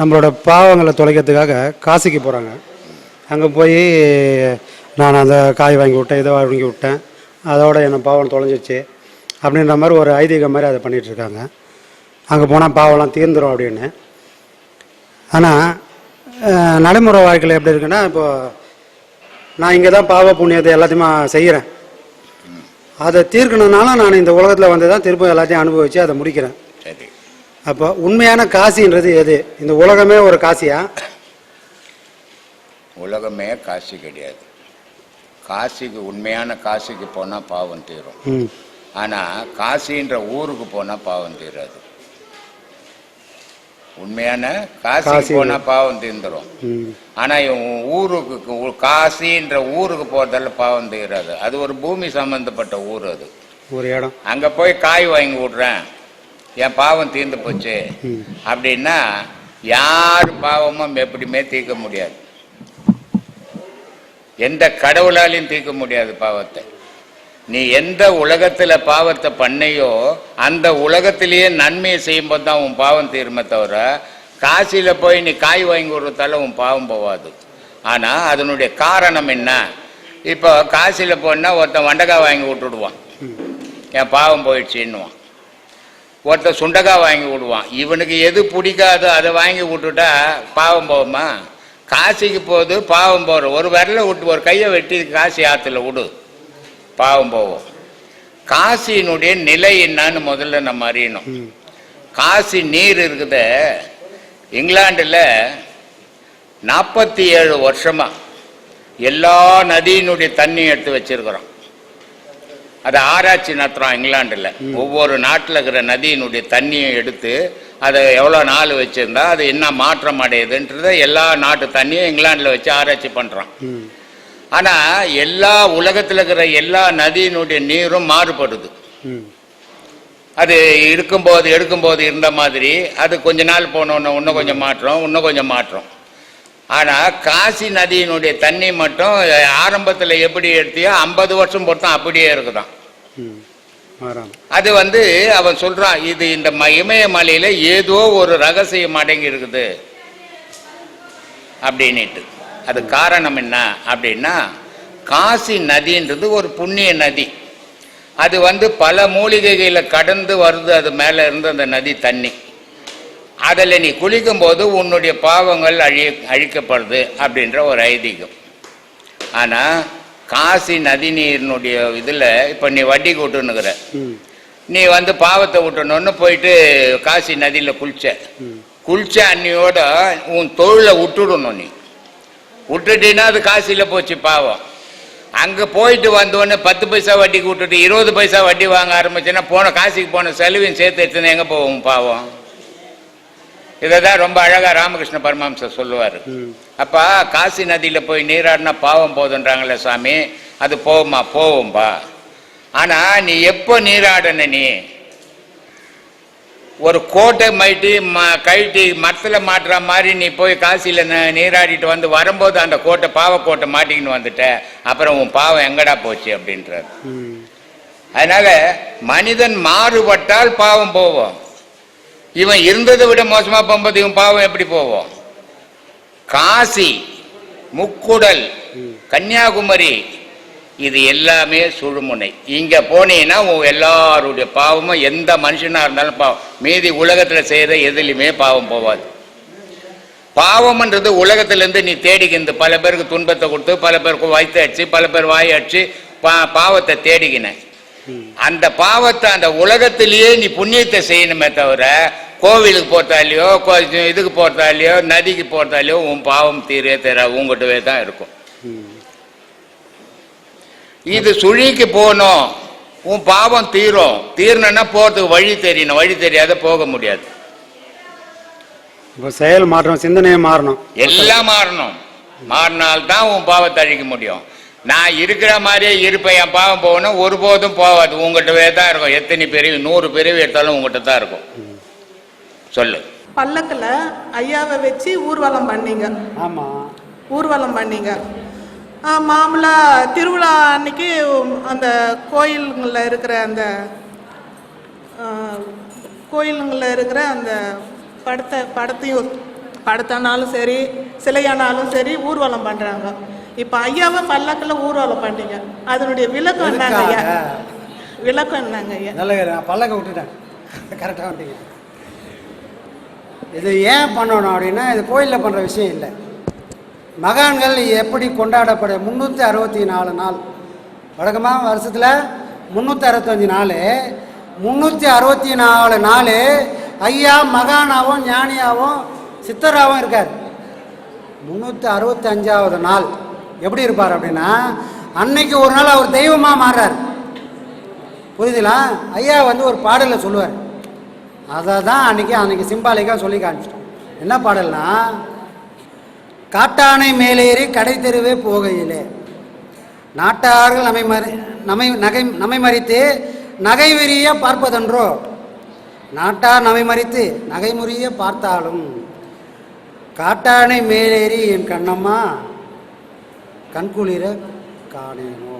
நம்மளோட பாவங்களை தொலைக்கிறதுக்காக காசிக்கு போகிறாங்க அங்கே போய் நான் அந்த காய் வாங்கி விட்டேன் இதை வாங்கி விட்டேன். அதோட என்ன பாவம் தொலைஞ்சிச்சு. அப்படின்ற மாதிரி ஒரு ஐதீகம் மாதிரி அதை பண்ணிகிட்ருக்காங்க அங்கே போனால் பாவம்லாம் தீர்ந்துடும் அப்படின்னு. ஆனால் நடைமுறை வாழ்க்கையில் எப்படி இருக்குன்னா இப்போ நான் இங்கே தான் பாவ புண்ணியத்தை எல்லாத்தையுமே செய்கிறேன் அதை தீர்க்கணுனாலும் நான் இந்த உலகத்தில் வந்து தான் திரும்ப எல்லாத்தையும் அனுபவித்து அதை முடிக்கிறேன். சரி. அப்போ உண்மையான காசின்றது எது? இந்த உலகமே ஒரு காசியா? உலகமே காசி கிடையாது. காசிக்கு உண்மையான காசிக்கு போனால் பாவம் தீரும். ஆனால் காசின்ற ஊருக்கு போனால் பாவம் தீராது. உண்மையான காசிக்கு காசி. போனால் பாவம் தீர்ந்துரும் ம். ஆனால் இவன் ஊருக்கு காசின்ற ஊருக்கு போகிறதால பாவம் தீராது. அது ஒரு பூமி சம்பந்தப்பட்ட ஊர் அது. ஒரு இடம். அங்கே போய் காய் வாங்கி விட்றேன். என் பாவம் தீர்ந்து போச்சு. அப்படின்னா யார் பாவமும் எப்படியுமே தீர்க்க முடியாது. எந்த கடவுளாலையும் தீர்க்க முடியாது பாவத்தை. நீ எந்த உலகத்துல பாவத்தை பண்ணையோ அந்த உலகத்திலேயே நன்மையை செய்யும்போது தான் உன் பாவம் தீருமே தவிர காசியில் போய் நீ காய் வாங்கி விடுறதால உன் பாவம் போகாது ஆனால் அதனுடைய காரணம் என்ன? இப்போ காசியில் போனால் ஒருத்தன் வண்டக்காய் வாங்கி விட்டுடுவான். என் பாவம் போயிடுச்சுன்னுவான். ஒருத்தன் சுண்டக்காய் வாங்கி விடுவான். இவனுக்கு எது பிடிக்காதோ அதை வாங்கி விட்டுட்டா பாவம் போகுமா? காசிக்கு போகுது பாவம் போகிற ஒரு விரல விட்டு ஒரு கையை வெட்டி காசி ஆற்றுல விடு. பாவம் போகும். காசியினுடைய நிலை என்னன்னு முதல்ல நம்ம அறியணும். காசி நீர் இருக்குது. இங்கிலாண்டில் நாற்பத்தி ஏழு வருஷமா எல்லா நதியினுடைய தண்ணியும் எடுத்து வச்சிருக்கிறோம். அதை ஆராய்ச்சி நடத்துகிறோம் இங்கிலாண்டில் ஒவ்வொரு நாட்டில் இருக்கிற நதியினுடைய தண்ணியை எடுத்து அதை எவ்வளோ நாள் வச்சுருந்தா அது என்ன மாற்றம் அடையுதுன்றதை எல்லா நாட்டு தண்ணியும் இங்கிலாண்டில் வச்சு ஆராய்ச்சி பண்ணுறோம் ஆனால் எல்லா உலகத்தில் இருக்கிற எல்லா நதியினுடைய நீரும் மாறுபடுது. அது இருக்கும்போது எடுக்கும்போது இருந்த மாதிரி அது கொஞ்ச நாள் போனோன்னு இன்னும் கொஞ்சம் மாற்றம் இன்னும் கொஞ்சம் மாற்றம். ஆனால் காசி நதியினுடைய தண்ணி மட்டும் ஆரம்பத்தில் எப்படி எடுத்தியோ ஐம்பது வருஷம் பொறுத்தும் அப்படியே மாறாம அது வந்து அவன் சொல்றான் இது இந்த இமயமலையில ஏதோ ஒரு ரகசியம் அடங்கி இருக்குது அப்படின்னுட்டு. அது காரணம் என்ன அப்படின்னா காசி நதின்றது ஒரு புண்ணிய நதி. அது வந்து பல மூலிகைகளை கடந்து வருது அது மேலே இருந்து அந்த நதி தண்ணி. அதில் நீ குளிக்கும்போது உன்னுடைய பாவங்கள் அழி அழிக்கப்படுது அப்படின்ற ஒரு ஐதீகம். ஆனால் காசி நதி நீரினுடைய இதில் இப்போ நீ வட்டி கூட்டுனுக்குற நீ வந்து பாவத்தை விட்டணுன்னு போயிட்டு காசி நதியில் குளிச்ச. குளிச்ச அன்னியோட உன் தொழிலை விட்டுடணும் நீ. விட்டுட்டீன்னா அது காசியில் போச்சு பாவம். அங்கே போயிட்டு வந்தோடனே பத்து பைசா வட்டிக்கு விட்டுட்டு இருபது பைசா வட்டி வாங்க ஆரம்பிச்சுன்னா போன காசிக்கு போன செலவையும் சேர்த்து எடுத்துன்னு எங்கே போவோம் பாவம்? இதை தான் ரொம்ப அழகாக ராமகிருஷ்ண பரமஹம்சர் சொல்லுவார். அப்பா காசி நதியில் போய் நீராடினா பாவம் போதுன்றாங்களே சாமி? அது போகுமா போவோம்பா. ஆனா நீ எப்போ நீராடன நீ? ஒரு கோட்டை மைட்டி ம கழட்டி மரத்தில் மாட்டுற மாதிரி நீ போய் காசியில் நீராடிட்டு வந்து வரும்போது அந்த கோட்டை பாவக்கோட்டை மாட்டிக்கின்னு வந்துட்ட. அப்புறம் உன் பாவம் எங்கடா போச்சு அப்படின்றார். அதனால மனிதன் மாறுபட்டால் பாவம் போவோம். இவன் இருந்ததை விட மோசமா போகும்போது இவன் பாவம் எப்படி போவோம்? காசி முக்குடல் கன்னியாகுமரி இது எல்லாமே சுழுமுனை. இங்க போனீங்கன்னா எல்லாருடைய பாவமும் எந்த மனுஷனா இருந்தாலும் பாவம். மீதி உலகத்துல செய்யற எதுலையுமே பாவம் போவாது. பாவம்ன்றது உலகத்திலேருந்து நீ தேடிக்கிந்து பல பேருக்கு துன்பத்தை கொடுத்து பல பேருக்கு வயிற்று அடிச்சு பல பேர் வாய் அடிச்சு பா பாவத்தை தேடிக்கினேன் அந்த பாவத்தை அந்த உலகத்திலேயே நீ புண்ணியத்தை செய்யணுமே தவிர கோவிலுக்கு போறதாலையோ கோ- இதுக்கு போறதாலையோ நதிக்கு போறதாலையோ உன் பாவம் தீரே தீரா உங்ககிட்டவே தான் இருக்கும். இது சுழிக்கு போகணும் உன் பாவம் தீரும். தீரணும்னா போறதுக்கு வழி தெரியணும். வழி தெரியாத போக முடியாது. செயல் மாற்றம் சிந்தனையே மாறணும். எல்லாம் மாறணும். மாறினால்தான் உன் பாவத்தை அழிக்க முடியும். நான் இருக்கிற மாதிரியே இருப்பேன் என் பாவம் போகணும் ஒருபோதும் போகாது உங்ககிட்டவே தான் இருக்கும். எத்தனை பிரிவு நூறு பிரிவு எடுத்தாலும் உங்ககிட்ட தான் இருக்கும். சொல்லு. பல்லக்கில் ஐயாவை வச்சு ஊர்வலம் பண்ணீங்க. ஆமாம் ஊர்வலம் பண்ணீங்க. ஆ, மாமூலா திருவிழா அன்னைக்கு அந்த கோயிலுங்களில் இருக்கிற அந்த கோயிலுங்களில் இருக்கிற அந்த படத்தை படத்தையும் படத்தானாலும் சரி சிலையானாலும் சரி ஊர்வலம் பண்ணுறாங்க இப்போ ஐயாவை பல்லக்கில் ஊர்வலம் பண்ணீங்க அதனுடைய விளக்கம் என்னங்க ஐயா? விளக்கம் என்னங்க ஐயா? நல்ல பல்லக்க விட்டுட்டேன். கரெக்டாக வந்துட்டீங்க இது ஏன் பண்ணணும் அப்படின்னா இது கோயிலில் பண்ணுற விஷயம் இல்லை. மகான்கள் எப்படி கொண்டாடப்பட முந்நூற்றி அறுபத்தி நாலு நாள். வழக்கமாக வருஷத்தில் முந்நூற்றி அறுபத்தஞ்சு நாள். முந்நூற்றி அறுபத்தி நாலு நாள் ஐயா மகானாவும் ஞானியாவும் சித்தராகவும் இருக்கார். முந்நூற்றி அறுபத்தஞ்சாவது நாள். எப்படி இருப்பார் அப்படின்னா அன்னைக்கு ஒரு நாள் அவர் தெய்வமாக மாறுறார். புரியுதுங்களா? ஐயா வந்து ஒரு பாடலில் சொல்லுவார். அதை தான் அன்றைக்கி அன்றைக்கி சிம்பாலிக்காக சொல்லி காமிச்சிட்டோம். என்ன பாடல்னா காட்டானை மேலேறி கடை தெருவே போகையிலே. நாட்டார்கள் நம்மை மறி நம்மை நகை நம்மை மறித்து நகை விரிய பார்ப்பதென்றோ? நாட்டார் நம்மை மறித்து நகைமுறிய பார்த்தாலும் காட்டானை மேலேறி என் கண்ணம்மா கண்குளிர காணேனோ.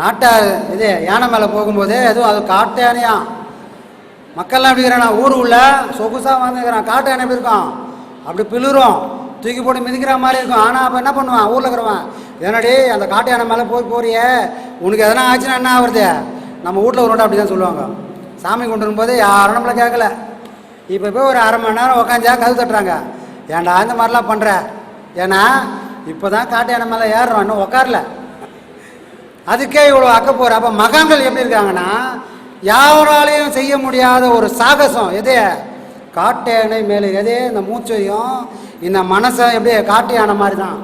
நாட்டார் இது யானை மேலே போகும்போது எதுவும் அது காட்டு யானையா மக்கள்லாம் எப்படி இருக்கிறான் ஊர் உள்ள சொகுசாக வந்துக்கிறான் காட்டு யானை எப்படி இருக்கும் அப்படி பிளிரும் தூக்கி போட்டு மிதிக்கிற மாதிரி இருக்கும். ஆனால் அப்போ என்ன பண்ணுவான்? ஊரில் இருக்கிறவன் என்னடி அந்த காட்டு யானை மேலே போய் போறியே? உனக்கு எதனா ஆச்சுன்னா என்ன ஆகுறது? நம்ம வீட்டில் ஒரு அப்படி தான் சொல்லுவாங்க. சாமி கொண்டு வரும்போது யாரும் நம்மளை கேட்கல. இப்போ போய் ஒரு அரை மணி நேரம் உக்காந்தா கது தட்டுறாங்க. ஏன்டா இந்த மாதிரிலாம் பண்ணுற ஏன்னா இப்போ தான் காட்டு யானை மேலே ஏறுறோம் இன்னும் உக்காரல. அதுக்கே இவ்வளோ அக்க போகிற அப்போ மகான்கள் எப்படி இருக்காங்கன்னா யாராலையும் செய்ய முடியாத ஒரு சாகசம். எது? காட்டேனை மேலே எது? இந்த மூச்சையும் இந்த மனசை எப்படி காட்டு யானை மாதிரி தான்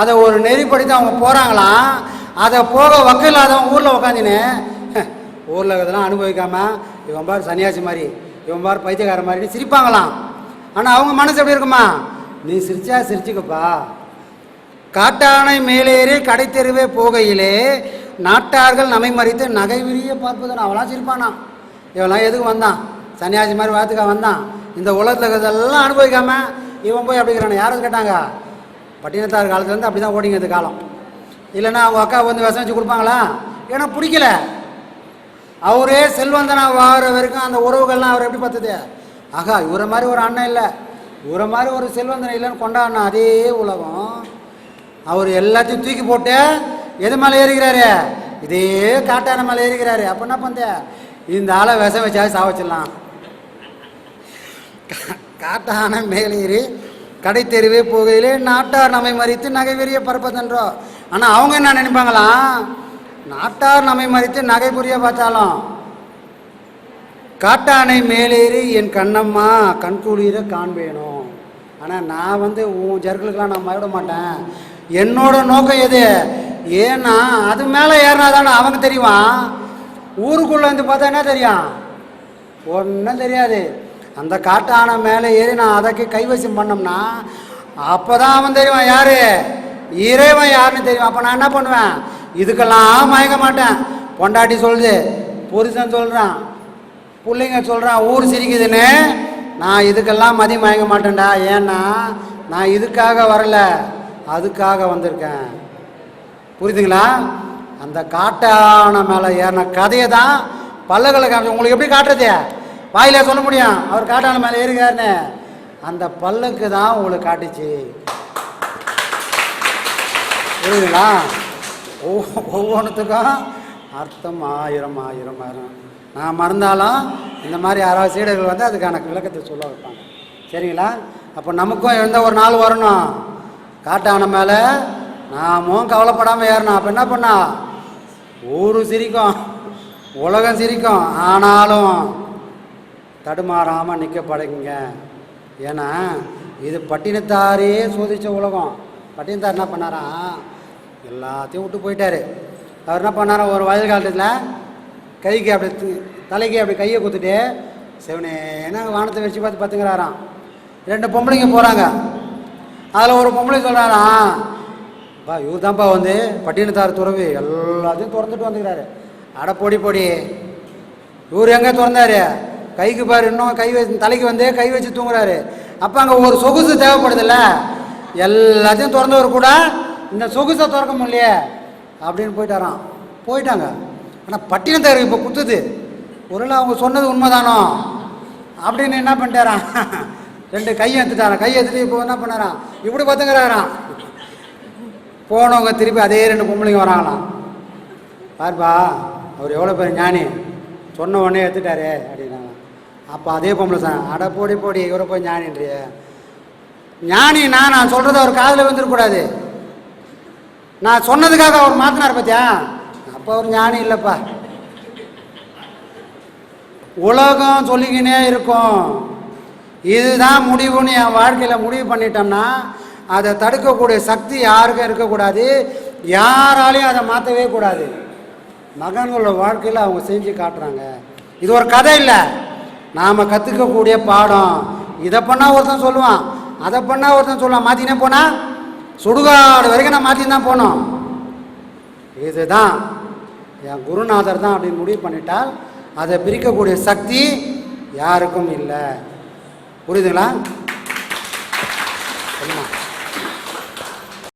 அதை ஒரு நெறிப்படுத்தி அவங்க போகிறாங்களாம் அதை போக வக்கு இல்லாதவன் ஊரில் உக்காந்துன்னு ஊரில் இதெல்லாம் அனுபவிக்காம இவன் பார் சன்னியாசி மாதிரி இவன் பார் பைத்தியக்கார மாதிரி சிரிப்பாங்களாம். ஆனால் அவங்க மனசு எப்படி இருக்குமா? நீ சிரிச்சா சிரிச்சுக்கப்பா. காட்டானை மேலேறி தெருவே போகையிலே நாட்டார்கள் நம்மை மறித்து நகை விரிய பார்ப்பதன் அவளாம் சிரிப்பானா? இவெல்லாம் எதுக்கு வந்தான்? சன்னியாசி மாதிரி வாத்துக்கா வந்தான்? இந்த உலகத்தில் இருக்கிறதெல்லாம் அனுபவிக்காம இவன் போய் அப்படிங்கிறான யாரும் கேட்டாங்க? பட்டினத்தார் காலத்துலேருந்து அப்படி தான் ஓடிங்க இந்த காலம். இல்லைன்னா அவங்க அக்கா வந்து விஷம் வச்சு கொடுப்பாங்களா? ஏன்னா பிடிக்கல. அவரே செல்வந்தனா வாழற வரைக்கும் அந்த உறவுகள்லாம் அவர் எப்படி பார்த்தது? ஆகா இவரை மாதிரி ஒரு அண்ணன் இல்லை. இவரை மாதிரி ஒரு செல்வந்தனை இல்லைன்னு கொண்டாடின அதே உலகம். அவர் எல்லாத்தையும் தூக்கி போட்டு எது மேலே ஏறிக்கிறாரு இதே காட்டான மேலே ஏறிக்கிறாரு அப்போ என்ன பண்ண இந்த ஆளை விஷம் வச்சா சாவச்சிடலாம் கா- காட்டான மேலேறி கடை தெருவே போகையிலே நாட்டார் நம்மை மறித்து நகை வெறிய பரப்பதென்றோ ஆனால் அவங்க என்ன நினைப்பாங்களாம் நாட்டார் நம்மை மறித்து நகை புரிய பார்த்தாலும் காட்டானை மேலேறி என் கண்ணம்மா கண்குளிர காண்பேனோ. ஆனால் நான் வந்து உன் ஜர்களுக்கெல்லாம் நான் மயிட மாட்டேன். என்னோட நோக்கம் எது? ஏன்னா அது மேலே ஏறினா தானே அவங்க தெரியுவான் ஊருக்குள்ளே வந்து பார்த்தா என்ன தெரியும்? ஒன்றும் தெரியாது. அந்த காட்டான மேலே ஏறி நான் அதற்கு கைவசம் பண்ணோம்னா அப்போ தான் அவன் தெரியுவான் யார்? இறைவன் யாருன்னு தெரியும். அப்போ நான் என்ன பண்ணுவேன்? இதுக்கெல்லாம் மயங்க மாட்டேன். பொண்டாட்டி சொல்லுது புருஷன் சொல்கிறான் பிள்ளைங்க சொல்கிறான் ஊர் சிரிக்குதுன்னு. நான் இதுக்கெல்லாம் மதி மயங்க மாட்டேன்டா. ஏன்னா நான் இதுக்காக வரல. அதுக்காக வந்திருக்கேன். புரியுதுங்களா? அந்த காட்டான மேலே ஏறின கதையை தான் பல்லகளை காமிச்சு உங்களுக்கு எப்படி காட்டுறது? வாயில சொல்ல முடியும். அவர் காட்டான மேலே ஏறுகாருன்னு அந்த பல்லுக்கு தான் உங்களுக்கு காட்டுச்சு. புரியுதுங்களா? ஒவ்வொ- ஒவ்வொன்றுத்துக்கும் அர்த்தம் ஆயிரம் ஆயிரம் ஆயிரம். நான் மறந்தாலும் இந்த மாதிரி யாராவது சீடர்கள் வந்து அதுக்கான விளக்கத்தை சொல்ல வைப்பாங்க. சரிங்களா? அப்போ நமக்கும் எந்த ஒரு நாள் வரணும்? காட்டான மேலே நாமும் கவலைப்படாமல் ஏறணும். அப்போ என்ன பண்ணா? ஊரு சிரிக்கும். உலகம் சிரிக்கும். ஆனாலும் தடுமாறாமல் நிற்க பழகுங்க. ஏன்னா இது பட்டினத்தாரே சோதித்த உலகம். பட்டினத்தார் என்ன பண்ணாரா? எல்லாத்தையும் விட்டு போயிட்டார். அவர் என்ன பண்ணார்? ஒரு வயது காலத்தில் கைக்கு அப்படி தலைக்கு அப்படி கையை குத்துட்டு என்ன வானத்தை வச்சு பார்த்து பார்த்துங்கிறாராம் ரெண்டு பொம்பளைங்க போகிறாங்க அதில் ஒரு பொம்பளை சொல்கிறாராம் பா இவர் தான்ப்பா வந்து பட்டினத்தார் துறவி. எல்லாத்தையும் திறந்துட்டு வந்துக்கிறாரு. அட பொடி பொடி. இவர் எங்கே திறந்தாரு? கைக்கு பாரு இன்னும் கை வச்சு தலைக்கு வந்து கை வச்சு தூங்குறாரு. அப்போ அங்கே ஒரு சொகுசு தேவைப்படுதுல்ல. எல்லாத்தையும் திறந்தவர் கூட இந்த சொகுசை திறக்க முடியலையே அப்படின்னு போயிட்டாராம். போயிட்டாங்க. ஆனால் பட்டினத்தார் இப்போ குத்துது. ஒருவேளை அவங்க சொன்னது உண்மைதானோ? அப்படின்னு என்ன பண்ணிட்டாரான் ரெண்டு கையை எடுத்துட்டாரான் கையை எடுத்துட்டு இப்போ என்ன பண்ணாராம் இப்படி பார்த்துங்கிறாராம் போனவங்க திருப்பி அதே ரெண்டு பொம்பளைங்க வராங்களாம் பாருப்பா அவர் எவ்வளோ பேர் ஞானி. சொன்ன உடனே எடுத்துட்டாரே அப்படின்னாங்க. அப்போ அதே பொம்பளை சார் அட போடி போடி இவரை போய் ஞானின்றிய ஞானி நான் சொல்கிறத அவர் காதில் வந்துடக்கூடாது நான் சொன்னதுக்காக அவர் மாற்றினார் பார்த்தியா அப்போ அவர் ஞானி இல்லைப்பா. உலகம் சொல்லிக்கினே இருக்கும். இதுதான் முடிவுன்னு என் வாழ்க்கையில் முடிவு பண்ணிட்டோம்னா அதை தடுக்கக்கூடிய சக்தி யாருக்கும் இருக்கக்கூடாது. யாராலையும் அதை மாற்றவே கூடாது. மகன்களோட வாழ்க்கையில் அவங்க செஞ்சு காட்டுறாங்க. இது ஒரு கதை இல்லை. நாம் கற்றுக்கக்கூடிய பாடம். இதை பண்ணால் ஒருத்தன் சொல்லுவான். அதை பண்ணால் ஒருத்தன் சொல்லுவான். மாற்றினே போனால் சுடுகாடு வரைக்கும் நான் மாற்றி தான் போனோம். இதுதான். என் குருநாதர் தான் அப்படின்னு முடிவு பண்ணிட்டால் அதை பிரிக்கக்கூடிய சக்தி யாருக்கும் இல்லை. புரியுதுங்களா? சொல்லுமா.